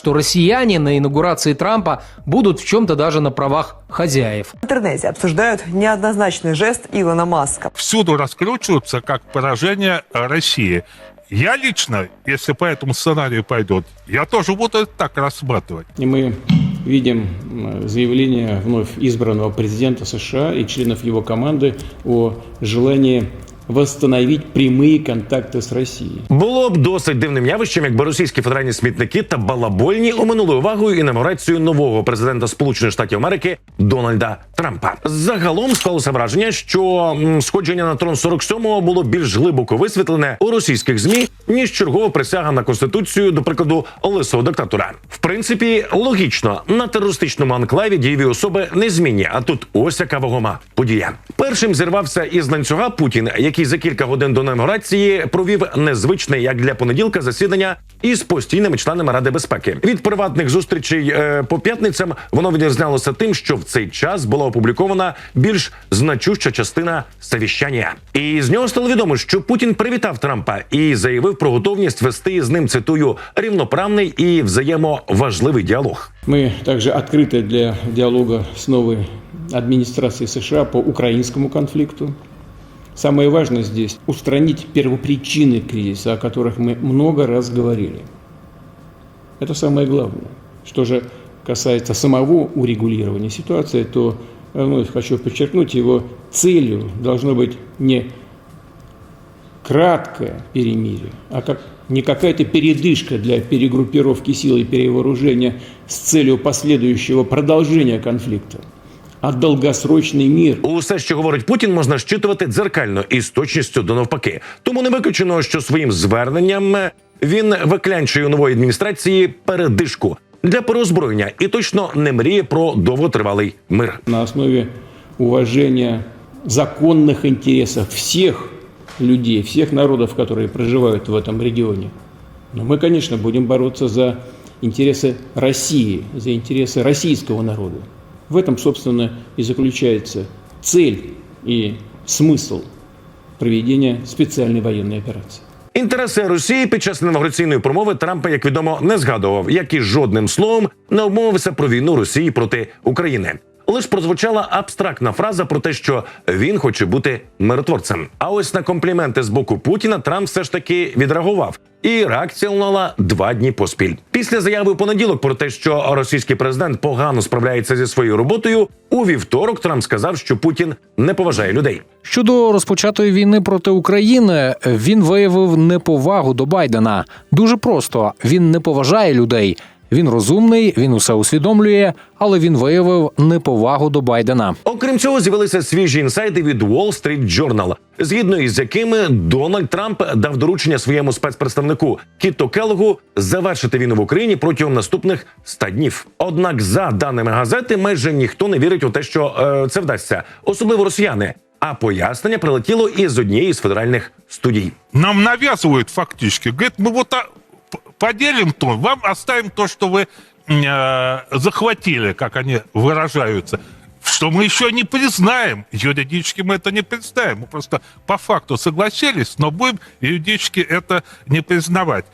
что россияне на инаугурации Трампа будут в чем-то даже на правах хозяев. В интернете обсуждают неоднозначный жест Илона Маска. всюду раскручиваются как поражение э, России. Я лично, если по этому сценарию пойдет, я тоже буду это так рассматривать. И мы видим м, заявление вновь избранного президента США и членов его команды о желании восстановить прямые контакты с Россией. Було б досить дивним явищем, якби російські федеральні смітники та балабольні оминули увагою інаугурацію нового президента Сполучених Штатів Америки Дональда Трампа. Загалом склалося враження, що сходження на трон 47-го було більш глибоко висвітлене у російських змі ніж чергова присяга на конституцію, до прикладу, лисого диктатора. В принципі, логічно на терористичному анклаві дієві особи незмінні. А тут ось яка вагома подія. Першим зірвався із ланцюга Путін, який за кілька годин до інаугурації провів незвичне як для понеділка засідання із постійними членами Ради безпеки. Від приватних зустрічей е, по п'ятницям воно відрізнялося тим, що в цей час була опублікована більш значуща частина совіщання. І з нього стало відомо, що Путін привітав Трампа і заявив про готовність вести з ним цитую рівноправний і взаємоважливий діалог. Мы также открыты для диалога с новой администрацией США по украинскому конфликту. Самое важное здесь – устранить первопричины кризиса, о которых мы много раз говорили. Это самое главное. Что же касается самого урегулирования ситуации, то вновь хочу подчеркнуть, его целью должно быть не краткое перемирие, а как не какая-то передышка для перегруппировки сил и перевооружения с целью последующего продолжения конфликта, а долгосрочный мир – Усе, що говорить Путін, можна щитувати дзеркально і з точністю до навпаки. Тому не виключено, що своїм зверненням він виклянчує у нової адміністрації передишку для переозброєння і точно не мріє про довготривалий мир. на основе уважения законных интересов всех людей, всех народов, которые проживают в этом регионе. Но мы, конечно, будем бороться за интересы России, за интересы российского народа. В этом, собственно, и заключается цель и смысл проведения специальной военной операции. Інтереси Росії під час інавгураційної промови Трампа, як відомо, не згадував, як і жодним словом не обмовився про війну Росії проти України. Лиш прозвучала абстрактна фраза про те, що він хоче бути миротворцем. А ось на компліменти з боку Путіна Трамп все ж таки відреагував. І реакція лунала два дні поспіль. Після заяви у понеділок про те, що російський президент погано справляється зі своєю роботою. У вівторок Трамп сказав, що Путін не поважає людей. Щодо розпочатої війни проти України, він виявив неповагу до Байдена. Дуже просто він не поважає людей. Він розумний, він усе усвідомлює, але він виявив неповагу до Байдена. Окрім цього, з'явилися свіжі інсайди від Wall Street Journal, згідно із якими Дональд Трамп дав доручення своєму спецпредставнику Кіто Келлогу завершити війну в Україні протягом наступних 100 днів. Однак, за даними газети, майже ніхто не вірить у те, що е, це вдасться, особливо росіяни. А пояснення прилетіло із однієї з федеральних студій. Нам навязывают фактически. Говорит, мы вот а, п- поделим то, вам оставим то, что вы э, захватили, как они выражаются. Что мы еще не признаем. Юридически мы это не признаем. Мы просто по факту согласились, но будем юридически это не признавать.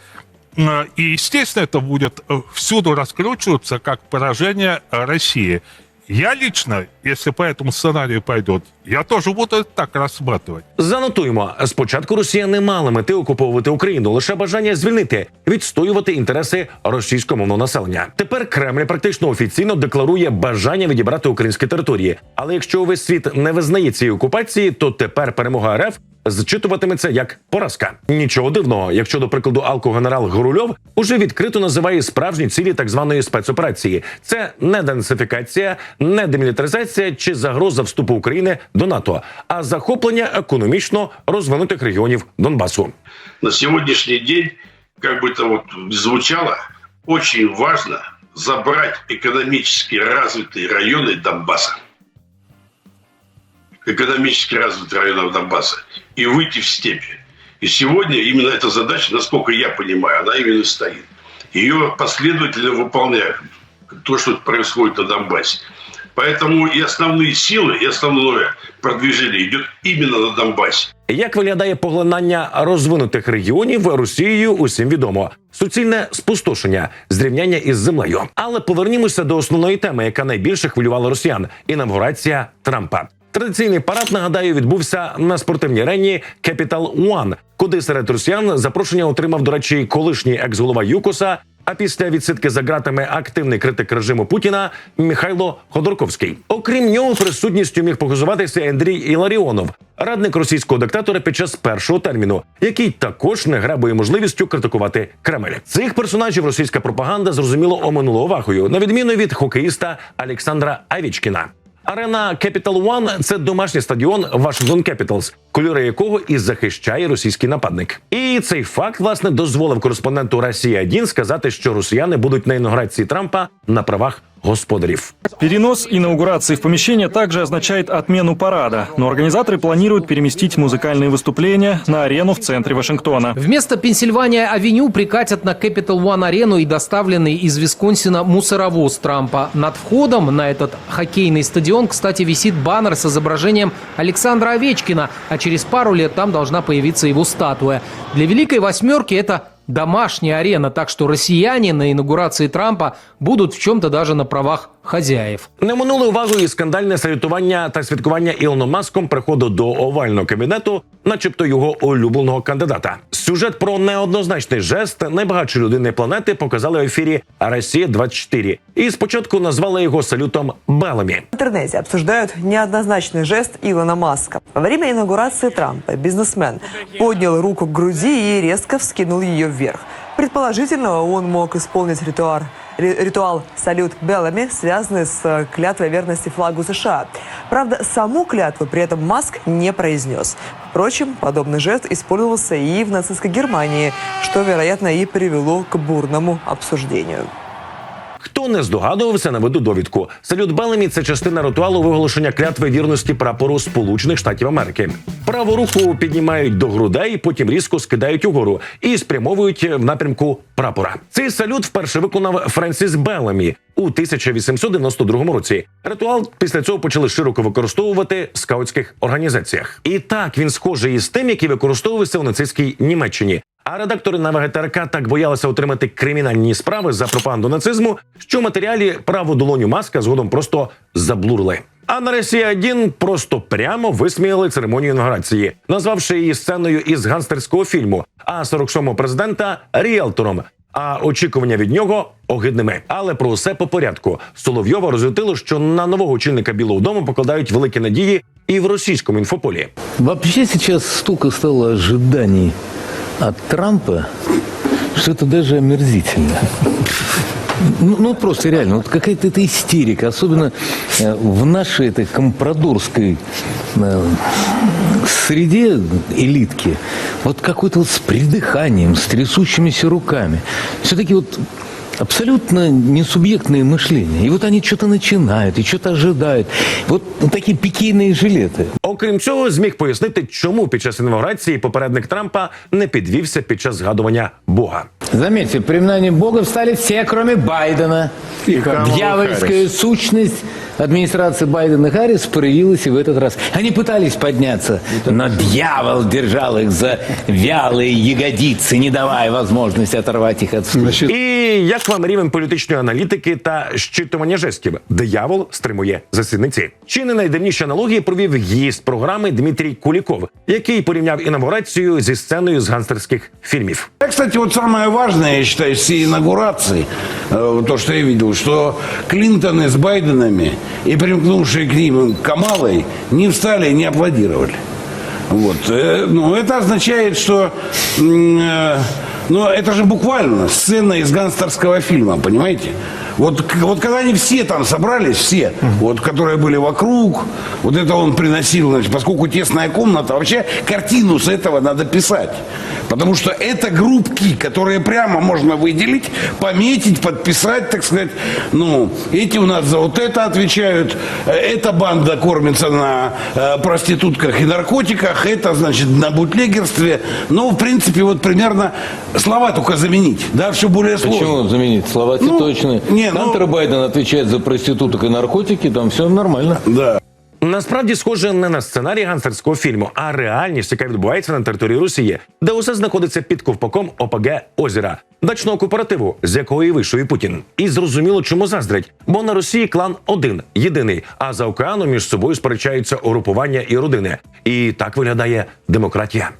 Э, И, естественно, это будет э, всюду раскручиваться как поражение России. Я лично, если по этому сценарию пойдет, я тоже буду так рассматривать. Занотуємо спочатку Росія не мала мети окуповувати Україну, лише бажання звільнити, відстоювати інтереси російськомовного населення. Тепер Кремль практично офіційно декларує бажання відібрати українські території. Але якщо увесь світ не визнає цієї окупації, то тепер перемога РФ зчитуватиметься як поразка. Нічого дивного, якщо до прикладу алкогенерал Горульов уже відкрито називає справжні цілі так званої спецоперації. Це не денацифікація, не демілітаризація чи загроза вступу України до НАТО, а захоплення економічно розвинутих регіонів Донбасу. на сегодняшний день, как бы это вот ни звучало, очень важно забрать экономически развитые районы Донбасса. Экономически развитые районы Донбасса. И выйти в степи. И сегодня именно эта задача, насколько я понимаю, она именно стоит. Ее последовательно выполняют. То, что происходит на Донбассе. Поэтому и основные силы, и основное продвижение идет именно на Донбассе. Як виглядає поглинання розвинутих регіонів Росією, усім відомо. Суцільне спустошення, зрівняння із землею. Але повернімося до основної теми, яка найбільше хвилювала росіян інавгурація Трампа. Традиційний парад нагадаю відбувся на спортивній арені Capital One, куди серед росіян запрошення отримав, до речі, колишній екс-голова ЮКОСа. а після відсидки за ґратами активний критик режиму Путіна Михайло Ходорковський. Окрім нього, присутністю міг похизуватися Андрій Іларіонов, радник російського диктатора під час першого терміну, який також не грабує можливістю критикувати Кремль. Цих персонажів російська пропаганда зрозуміло оминула увагою, на відміну від хокеїста Олександра Авічкіна. Арена Capital One – це домашній стадіон Вашингтон Capitals, кольори якого і захищає російський нападник. І цей факт власне дозволив кореспонденту Росія 1 сказати, що росіяни будуть на інаугурації Трампа на правах господарів. Перенос инаугурации в помещение также означает отмену парада, но организаторы планируют переместить музыкальные выступления на арену в центре Вашингтона. Вместо Пенсильвания-авеню прикатят на Capital One-арену и доставленный из Висконсина мусоровоз Трампа. Над входом на этот хоккейный стадион, кстати, висит баннер с изображением Александра Овечкина, а через пару лет там должна появиться его статуя. Для Великой Восьмерки это домашняя арена, так что россияне на инаугурации Трампа будут в чем-то даже на правах хозяев. Не минули увагою і скандальне салютування та святкування Ілоном Маском приходу до овального кабінету, начебто його улюбленого кандидата. Сюжет про неоднозначний жест найбагатшої людини планети показали в ефірі Росія 24 і спочатку назвали його салютом Белемі. В интернете обсуждают неоднозначный жест Илона Маска. Во время инаугурации Трампа бизнесмен поднял руку к груди и резко вскинул ее вверх. Предположительно, он мог исполнить ритуал, ри- ритуал «Салют Беллами», связанный с э, клятвой верности флагу США. Правда, саму клятву при этом Маск не произнес. Впрочем, подобный жест использовался и в нацистской Германии, что, вероятно, и привело к бурному обсуждению. Хто не здогадувався, наведу довідку. Салют Белемі це частина ритуалу виголошення клятви вірності прапору Сполучених Штатів Америки. Праву руку піднімають до грудей, потім різко скидають угору і спрямовують в напрямку прапора. Цей салют вперше виконав Френсіс Белемі у 1892 році. Ритуал після цього почали широко використовувати в скаутських організаціях. І так він схожий із тим, який використовувався у нацистській Німеччині. А редактори на ВГТРК так боялися отримати кримінальні справи за пропаганду нацизму, що матеріалі праву долоню маска згодом просто заблурили. А на Росія 1 просто прямо висміяли церемонію інаугурації, назвавши її сценою із ганстерського фільму, а 47-го президента ріелтором. А очікування від нього огидними. Але про усе по порядку. Соловйова розлютило, що на нового очільника Білого Дому покладають великі надії і в російському інфополі. Вообще сейчас столько стало ожиданий от Трампа, что это даже омерзительно. Ну, ну, просто реально, вот какая-то это истерика, особенно э, в нашей этой компрадорской э, среде элитки, вот какой-то вот с придыханием, с трясущимися руками. Все-таки вот абсолютно несубъектное мышление. И вот они что-то начинают, и что-то ожидают. Вот такие пикейные жилеты. Окрім цього, зміг пояснити, чому під час інаугурації попередник Трампа не підвівся під час згадування Бога. Заметьте, при именовании Бога встали все, кроме Байдена. Дьявольская сущность администрации Байдена и Харрис проявилась и в этот раз. Они пытались подняться, но дьявол держал их за вялые ягодицы, не давая возможности оторвать их от стула. І як вам рівень політичної аналітики та щитування жестів? Диявол стримує засідниці. Чи не найдивніші аналогії провів гість програми Дмитрій Куліков, який порівняв інаугурацію зі сценою з ганстерських фільмів. Я, Кстати, вот самое важное, я считаю, всей инаугурации, э, то, что я видел, что Клинтоны с Байденами и примкнувшие к ним Камалой не встали и не аплодировали. Вот. Э, Ну, это означает, что... э, Ну, это же буквально сцена из гангстерского фильма, понимаете? Вот, вот когда они все там собрались, все, вот, которые были вокруг, вот это он приносил, значит, поскольку тесная комната, вообще картину с этого надо писать. Потому что это группки, которые прямо можно выделить, пометить, подписать, так сказать. Ну, эти у нас за вот это отвечают. Э, Эта банда кормится на э, проститутках и наркотиках. Это, значит, на бутлегерстве. Ну, в принципе, вот примерно слова только заменить. Да, все более сложно. Почему заменить? Слова Ну, точные. Не, ну- Байден отвечает за проституток и наркотики, там все нормально. Да. Насправді схоже не на сценарій гангстерського фільму, а реальність, яка відбувається на території Росії, де усе знаходиться під ковпаком ОПГ озера, дачного кооперативу, з якого і вийшов і Путін. І зрозуміло, чому заздрять, бо на Росії клан один, єдиний, а за океаном між собою сперечаються угрупування і родини. І так виглядає демократія.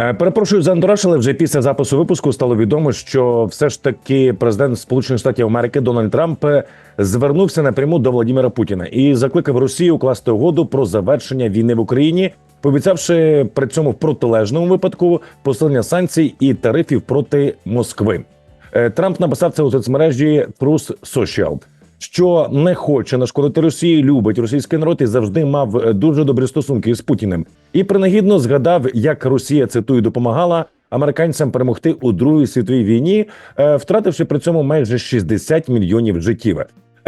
Е, Перепрошую за антураж, але вже після запису випуску стало відомо, що все ж таки президент Сполучених Штатів Америки Дональд Трамп е, звернувся напряму до Владимира Путіна і закликав Росію укласти угоду про завершення війни в Україні, пообіцявши при цьому в протилежному випадку посилення санкцій і тарифів проти Москви. Е, Трамп написав це у соцмережі Truth Social, що не хоче нашкодити Росії, любить російський народ і завжди мав е, дуже добрі стосунки з Путіним. І принагідно згадав, як Росія цитую допомагала американцям перемогти у Другій світовій війні, е, втративши при цьому майже 60 мільйонів життів.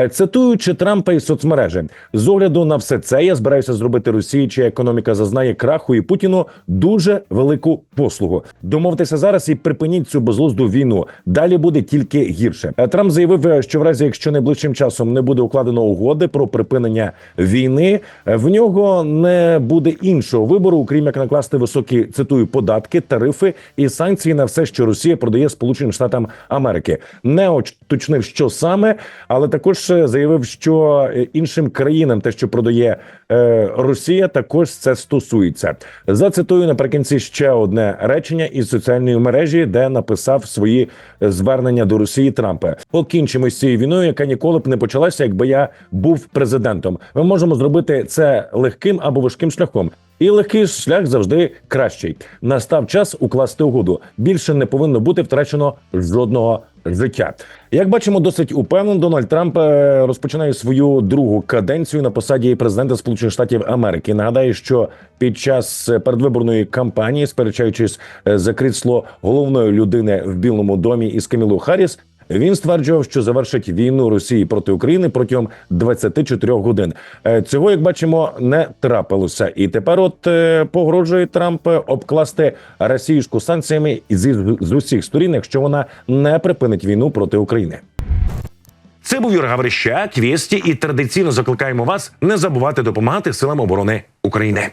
Е, Цитуючи Трампа із соцмережі, з огляду на все це я збираюся зробити Росії, чия економіка зазнає краху і Путіну дуже велику послугу. Домовтеся зараз і припиніть цю безглузду війну. Далі буде тільки гірше. Е, Трамп заявив, е, що в разі, якщо найближчим часом не буде укладено угоди про припинення війни, в нього не буде іншого вибору, окрім як накласти високі цитую податки, тарифи і санкції на все, що Росія продає Сполученим Штатам Америки. Не уточнив, що саме, але також заявив, що е, іншим країнам те, що продає е, Росія, також це стосується. Зацитую наприкінці ще одне речення із соціальної мережі, де написав свої е, звернення до Росії Трампа. Покінчимо з цією війною, яка ніколи б не почалася, якби я був президентом. Ми можемо зробити це легким або важким шляхом. І легкий шлях завжди кращий. Настав час укласти угоду. Більше не повинно бути втрачено жодного життя. Як бачимо, досить упевнено, Дональд Трамп е, розпочинає свою другу каденцію на посаді президента Сполучених Штатів Америки. Нагадаю, що під час передвиборної кампанії, сперечаючись е, за крісло головної людини в Білому домі із Камілу Харріс, він стверджував, що завершить війну Росії проти України протягом 24 годин. Е, Цього, як бачимо, не трапилося, і тепер, от е, погрожує Трамп е, обкласти російську санкціями зі з усіх сторін, якщо вона не припинить війну проти України. Це був Юрій Гаврищак, Вєсті, і традиційно закликаємо вас не забувати допомагати силам оборони України.